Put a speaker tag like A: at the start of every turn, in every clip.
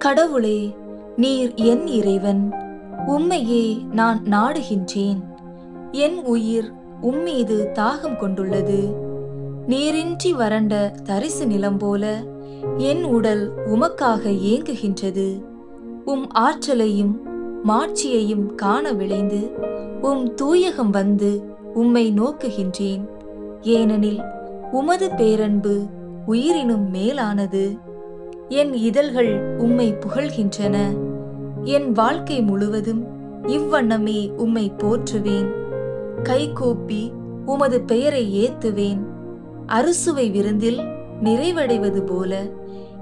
A: கடவுளே நீர் என் இறைவன் உம்மையே நான் நாடுகின்றேன். என் உயிர் உம்மீது தாகம் கொண்டுள்ளது. நீரின்றி வறண்ட தரிசு நிலம் போல என் உடல் உமக்காக ஏங்குகின்றது. உம் ஆற்றலையும் மாட்சியையும் காண விளைந்து உம் தூயகம் வந்து உம்மை நோக்குகின்றேன். ஏனெனில் உமது பேரன்பு உயிரினும் மேலானது. என் இதழ்கள் உம்மை புகழ்கின்றன. என் வாழ்க்கை முழுவதும் இவ்வண்ணமே உம்மை போற்றுவேன். கைகூப்பி உமது பெயரை ஏத்துவேன். அறுசுவை விருந்தில் நிறைவடைவது போல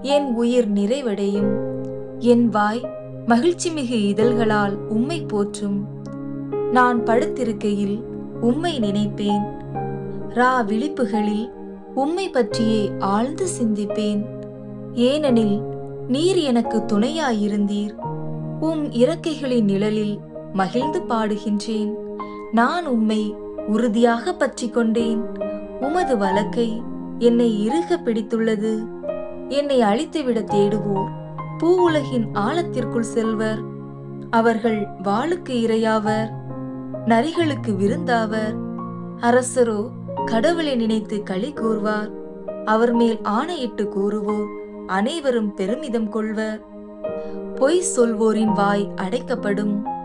A: என் உயிர் நிறைவடையும். என் வாய் மகிழ்ச்சிமிகு இதழ்களால் உம்மை போற்றும். நான் படுத்திருக்கையில் உம்மை நினைப்பேன். ரா விழிப்புகளில் உம்மை பற்றியே ஆழ்ந்து சிந்திப்பேன். ஏனெனில் நீர் எனக்கு துணையாயிருந்தீர். உம் இறக்கைகளின் நிழலில் மகிழ்ந்து பாடுகின்றேன். நான் உம்மை உறுதியாக பற்றி கொண்டேன். உமது வழக்கை என்னை இறுக பிடித்துள்ளது. என்னை அழித்துவிட தேடுவோர் பூவுலகின் ஆழத்திற்குள் செல்வர். அவர்கள் வாளுக்கு இரையாவர் நரிகளுக்கு விருந்தாவர். அரசரோ கடவுளை நினைத்து களி கூறுவார். அவர் மேல் ஆணையிட்டு கூறுவோர். அனைவரும் பெருமிதம் கொள்வர் பொய் சொல்வோரின் வாய் அடைக்கப்படும்.